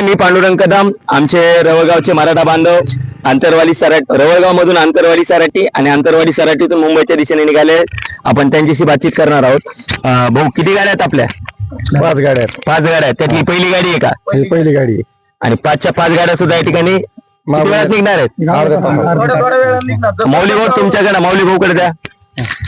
मी पांडुरंग कदम आमचे रवळगावचे मराठा बांधव आंतरवाली सराट रवळगाव मधून आंतरवाली सराटी आणि आंतरवाडी सराटीतून मुंबईच्या दिशेने निघाले. आपण त्यांच्याशी बातचीत करणार आहोत. भाऊ किती गाड्या आहेत आपल्या? पाच गाड्या आहेत. पाच गाड्या आहेत. त्यातली पहिली गाडी आहे का? ही पहिली गाडी आहे. आणि पाचच्या पाच गाड्या सुद्धा या ठिकाणी किती वेळात निघणार आहेत. मौली भाऊ तुमच्याकडे मौली भाऊ कडे द्या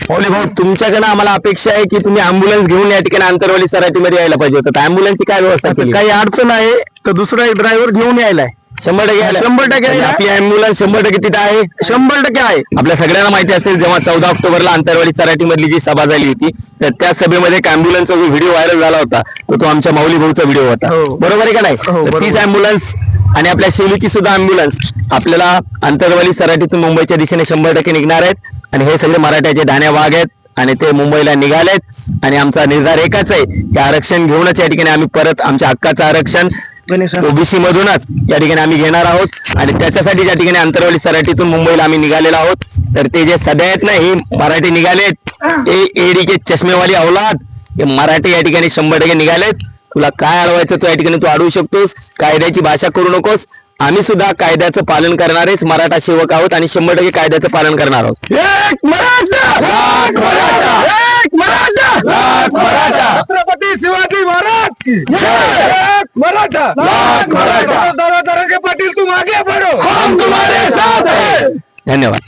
मौली भाऊ तुमच्याकडे आम्हाला अपेक्षा आहे की तुम्ही अँब्युलन्स घेऊन या ठिकाणी आंतरवाली सराटीमध्ये यायला पाहिजे होतं. अँब्युलन्सची काय व्यवस्था केली? काही अडचण आहे. तर दुसरा एक ड्रायव्हर घेऊन यायलाय शंभर टक्के. शंभर टक्के म्हणजे आहे. आपली अँब्युलन्स शंभर टक्के तिथे आहे शंभर टक्के आहे आपल्या सगळ्यांना माहिती असेल जेव्हा चौदा ऑक्टोबरला आंतरवाडी सराठी मधली जी सभा झाली होती तर त्या सभेमध्ये एक अँब्युलन्सचा जो व्हिडिओ व्हायरल झाला होता तो तो आमच्या माऊली भाऊचा व्हिडिओ होता हो. बरोबर आहे का नाही हो, तर बरोबर. तीच अँब्युलन्स आणि आपल्या शेलीची सुद्धा अँब्युलन्स आपल्याला आंतरवाली सराठीतून मुंबईच्या दिशेने शंभर टक्के निघणार आहेत आणि हे सगळे मराठ्याचे धाण्या वाघ आहेत आणि ते मुंबईला निघालेत आणि आमचा निर्धार एकच आहे की आरक्षण घेऊनच या ठिकाणी आम्ही परत आमच्या हक्काचं आरक्षण ओबीसी मधूनच या ठिकाणी आम्ही घेणार आहोत. आणि त्याच्यासाठी या ठिकाणी आंतरवाली सराटीतून मुंबईला आम्ही निघालेलो आहोत. तर ते जे सध्या आहेत ना हे मराठी निघालेत. ए एडी के चष्मेवाली अवलाद. हे मराठी या ठिकाणी शंभर टक्के निघालेत. तुला काय अडवायचं तू या ठिकाणी तू अडवू शकतोस. कायद्याची भाषा करू नकोस. आम्ही सुद्धा कायद्याचं पालन करणारेच मराठा सेवक आहोत आणि शंभर टक्के कायद्याचं पालन करणार आहोत. एक मराठा! लाख मराठा! एक मराठा! लाख मराठा! छत्रपती शिवाजी महाराज जय! मराठा मराठा! दादा के पाटील तुम आगे बढ़ो हम तुम्हारे साथ हैं. धन्यवाद